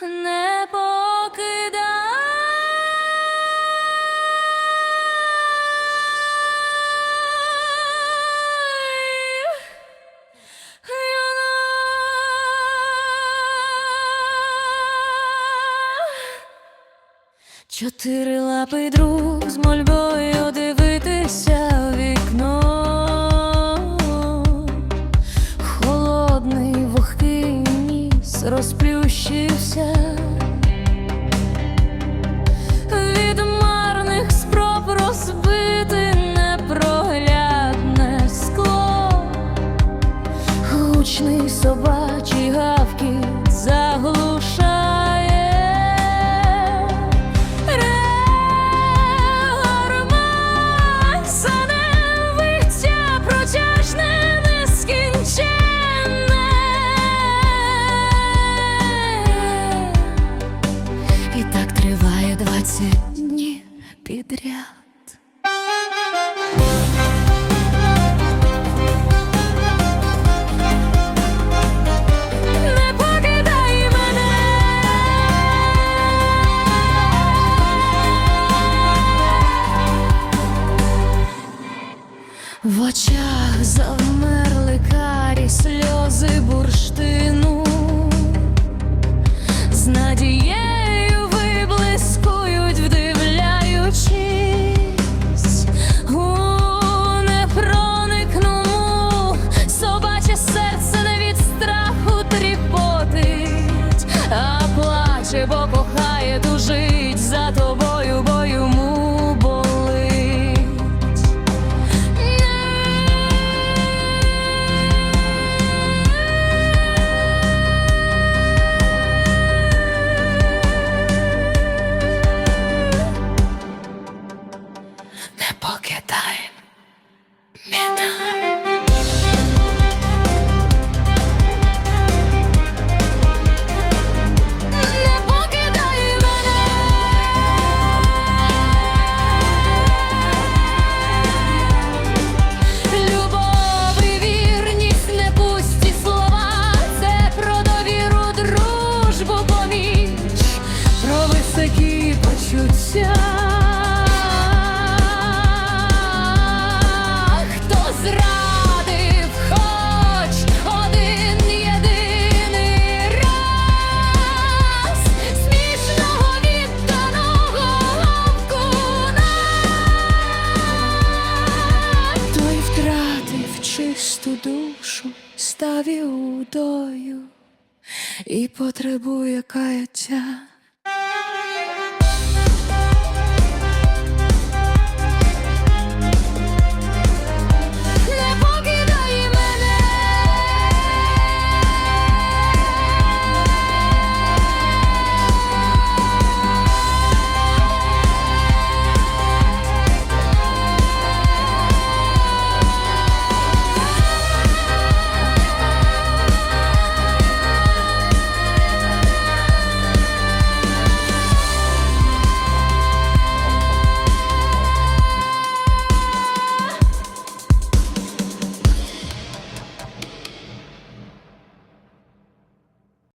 не покидай. Чотири лапи друг з мольбою дивитися в вікно, холодний вогкий ніс розпочав. 实现 підряд. такі почуття, хто зрадив, хоч один єдиний раз смішного відданого гавкуна, той втратив чисту душу, став іудою і потребує каяття.